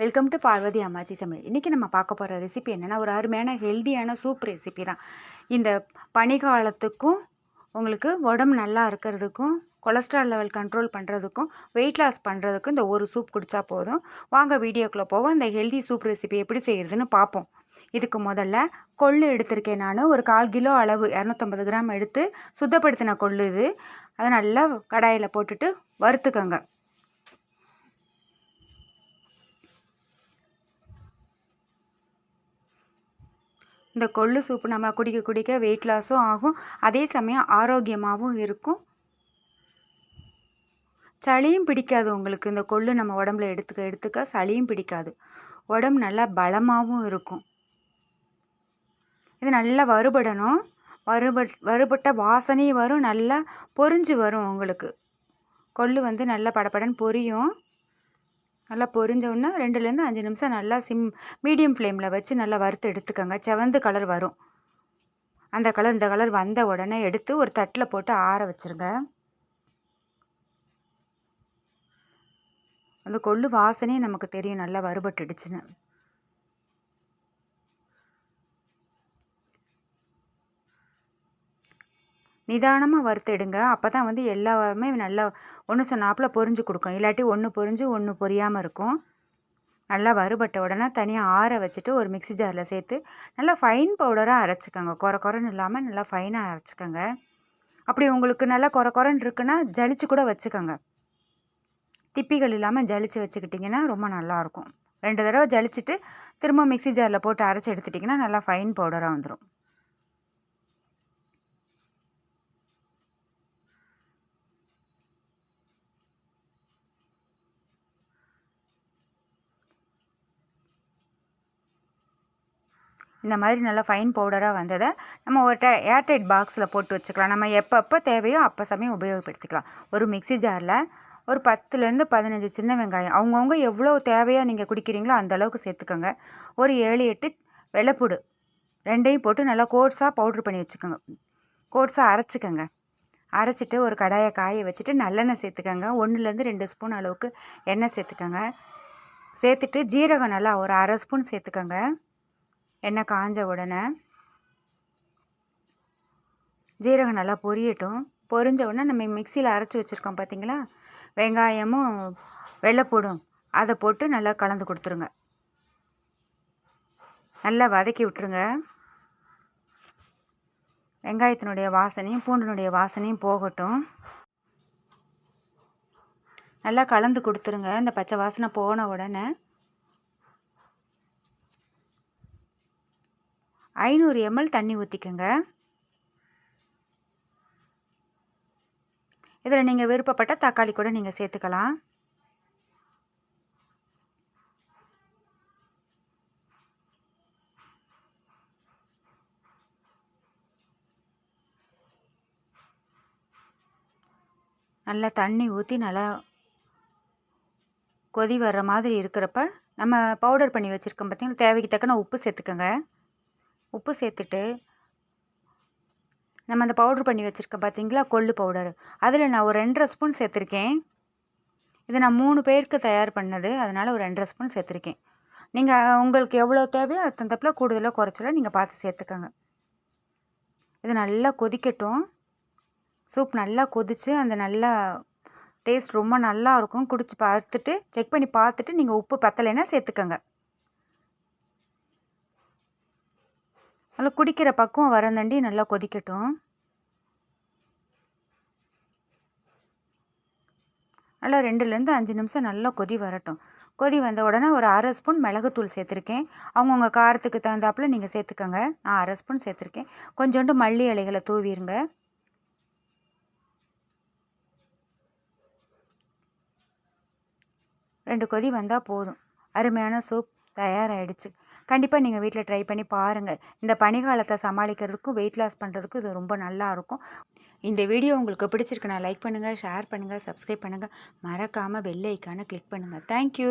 Welcome to Parvati அம்மாச்சி சமையல் இன்றைக்கி நம்ம பார்க்க போகிற ரெசிபி என்னென்னா ஒரு அருமையான ஹெல்தியான சூப் ரெசிபி தான். இந்த பனிகாலத்துக்கும் உங்களுக்கு உடம்பு நல்லா இருக்கிறதுக்கும் கொலஸ்ட்ரால் லெவல் கண்ட்ரோல் பண்ணுறதுக்கும் வெயிட் லாஸ் பண்ணுறதுக்கும் இந்த ஒரு சூப் குடித்தா போதும். வாங்க வீடியோக்குள்ளே போவோம். இந்த ஹெல்தி சூப் ரெசிபி எப்படி செய்கிறதுன்னு பார்ப்போம். இதுக்கு முதல்ல கொள்ளு எடுத்திருக்கேன் நான். ஒரு கால் கிலோ அளவு இரநூத்தம்பது கிராம் எடுத்து சுத்தப்படுத்தின கொள்ளு இது. அதை நல்லா கடாயில் போட்டுட்டு வறுத்துக்கோங்க. இந்த கொள்ளு சூப்பு நம்ம குடிக்க குடிக்க வெயிட் லாஸும் ஆகும். அதே சமயம் ஆரோக்கியமாகவும் இருக்கும். சளியும் பிடிக்காது உங்களுக்கு. இந்த கொள்ளு நம்ம உடம்புல எடுத்துக்க எடுத்துக்க சளியும் பிடிக்காது. உடம்பு நல்லா பலமாகவும் இருக்கும். இது நல்லா வறுபடணும். வறுபட் வறுபட்ட வாசனையும் வரும். நல்லா பொரிஞ்சு வரும் உங்களுக்கு. கொள்ளு வந்து நல்லா படப்படன்னு பொரியும். நல்லா பொரிஞ்சோடனே ரெண்டுலேருந்து அஞ்சு நிமிஷம் நல்லா சிம் மீடியம் ஃப்ளேமில் வச்சு நல்லா வறுத்து எடுத்துக்கோங்க. செவந்து கலர் வரும். அந்த கலர் இந்த கலர் வந்த உடனே எடுத்து ஒரு தட்டில் போட்டு ஆற வச்சுருங்க. அந்த கொள்ளு வாசனையும் நமக்கு தெரியும். நல்லா வறுபட்டுடுச்சுன்னு. நிதானமாக வறுத்தெடுங்க. அப்போ தான் வந்து எல்லாமே நல்லா ஒன்று சொன்னாப்பில் பொரிஞ்சு கொடுக்கும். இல்லாட்டி ஒன்று பொரிஞ்சு ஒன்று பொரியாமல் இருக்கும். நல்லா வறுபட்ட உடனே தனியாக ஆற வச்சுட்டு ஒரு மிக்சி ஜாரில் சேர்த்து நல்லா ஃபைன் பவுடராக அரைச்சிக்கோங்க. குறை குறைன்னு இல்லாமல் நல்லா ஃபைனாக அரைச்சிக்கோங்க. அப்படி உங்களுக்கு நல்லா குறை குறைன்னு இருக்குன்னா ஜலிச்சு கூட வச்சுக்கோங்க. திப்பிகள் இல்லாமல் ஜலிச்சு வச்சுக்கிட்டிங்கன்னா ரொம்ப நல்லாயிருக்கும் ரெண்டு தடவை ஜலிச்சுட்டு திரும்ப மிக்சி ஜாரில் போட்டு அரைச்சி எடுத்துட்டிங்கன்னா நல்லா ஃபைன் பவுடராக வந்துடும் இந்த மாதிரி நல்லா ஃபைன் பவுடராக வந்ததை நம்ம ஒரு டே ஏர்டைட் பாக்ஸில் போட்டு வச்சுக்கலாம். நம்ம எப்பப்போ தேவையோ அப்போ சமயம் உபயோகப்படுத்திக்கலாம். ஒரு மிக்சி ஜாரில் ஒரு பத்துலேருந்து பதினஞ்சு சின்ன வெங்காயம் அவங்கவுங்க எவ்வளோ தேவையாக நீங்கள் குடிக்கிறீங்களோ அந்த அளவுக்கு சேர்த்துக்கோங்க. ஒரு ஏழு எட்டு வெள்ளைப்பூடு ரெண்டையும் போட்டு நல்லா கோட்ஸாக பவுட்ரு பண்ணி வச்சுக்கோங்க. கோட்ஸாக அரைச்சிக்கோங்க. அரைச்சிட்டு ஒரு கடாயை காய வச்சுட்டு நல்லெண்ணெய் சேர்த்துக்கோங்க. ஒன்றுலேருந்து ரெண்டு ஸ்பூன் அளவுக்கு எண்ணெய் சேர்த்துக்கோங்க. சேர்த்துட்டு ஜீரகம் நல்லா ஒரு அரை ஸ்பூன் சேர்த்துக்கோங்க. எண்ணெய் காஞ்ச உடனே ஜீரகம் நல்லா பொரியட்டும். பொரிஞ்ச உடனே நம்ம மிக்சியில் அரைச்சி வச்சுருக்கோம் பார்த்தீங்களா வெங்காயமும் வெள்ளைப்பூடும். அதை போட்டு நல்லா கலந்து கொடுத்துருங்க. நல்லா வதக்கி விட்டுருங்க. வெங்காயத்தினுடைய வாசனையும் பூண்டினுடைய வாசனையும் போகட்டும். நல்லா கலந்து கொடுத்துருங்க. இந்த பச்சை வாசனை போன உடனே ஐநூறு எம்எல் தண்ணி ஊற்றிக்கோங்க இதில் நீங்கள் விருப்பப்பட்ட தக்காளி கூட நீங்கள் சேர்த்துக்கலாம். நல்லா தண்ணி ஊற்றி நல்லா கொதி வர்ற மாதிரி இருக்கிறப்ப நம்ம பவுடர் பண்ணி வச்சுருக்கோம் பார்த்திங்கன்னா தேவைக்கு தக்கன உப்பு சேர்த்துக்கோங்க. உப்பு சேர்த்துட்டு நம்ம அந்த பவுட்ரு பண்ணி வச்சுருக்கோம் பார்த்தீங்களா கொள்ளு பவுடர் அதில் நான் ஒரு ரெண்டரை ஸ்பூன் சேர்த்துருக்கேன். இது நான் மூணு பேருக்கு தயார் பண்ணது அதனால் ஒரு ரெண்டரை ஸ்பூன் சேர்த்துருக்கேன். நீங்கள் உங்களுக்கு எவ்வளோ தேவையோ அது தந்தப்பில் கூடுதலாக குறைச்சல நீங்கள் பார்த்து சேர்த்துக்கோங்க. இது நல்லா கொதிக்கட்டும். சூப் நல்லா கொதித்து அந்த நல்லா டேஸ்ட் ரொம்ப நல்லா இருக்கும். குடிச்சு பார்த்துட்டு செக் பண்ணி பார்த்துட்டு நீங்கள் உப்பு பத்தலைன்னா சேர்த்துக்கோங்க. நல்லா குடிக்கிற பக்குவம் வரந்தண்டி நல்லா கொதிக்கட்டும். நல்லா ரெண்டுலேருந்து அஞ்சு நிமிஷம் நல்லா கொதி வரட்டும். கொதி வந்த உடனே ஒரு அரை ஸ்பூன் மிளகுத்தூள் சேர்த்துருக்கேன். அவங்கவுங்க காரத்துக்கு தகுந்தாப்பில் நீங்கள் சேர்த்துக்கோங்க. நான் அரை ஸ்பூன் சேர்த்துருக்கேன். கொஞ்சோண்டு மல்லி இலைகளை தூவிடுங்க ரெண்டு கொதி வந்தால் போதும். அருமையான சூப். தயாராகிடுச்சு கண்டிப்பாக நீங்கள் வீட்டில் ட்ரை பண்ணி பாருங்கள் இந்த பனிகாலத்தை சமாளிக்கிறதுக்கும் வெயிட் லாஸ் பண்ணுறதுக்கும் இது ரொம்ப நல்லாயிருக்கும் இந்த வீடியோ உங்களுக்கு பிடிச்சிருக்குன்னா லைக் பண்ணுங்கள் ஷேர் பண்ணுங்கள் சப்ஸ்கிரைப் பண்ணுங்கள் மறக்காமல் பெல் ஐக்கானை கிளிக் பண்ணுங்கள் தேங்க்யூ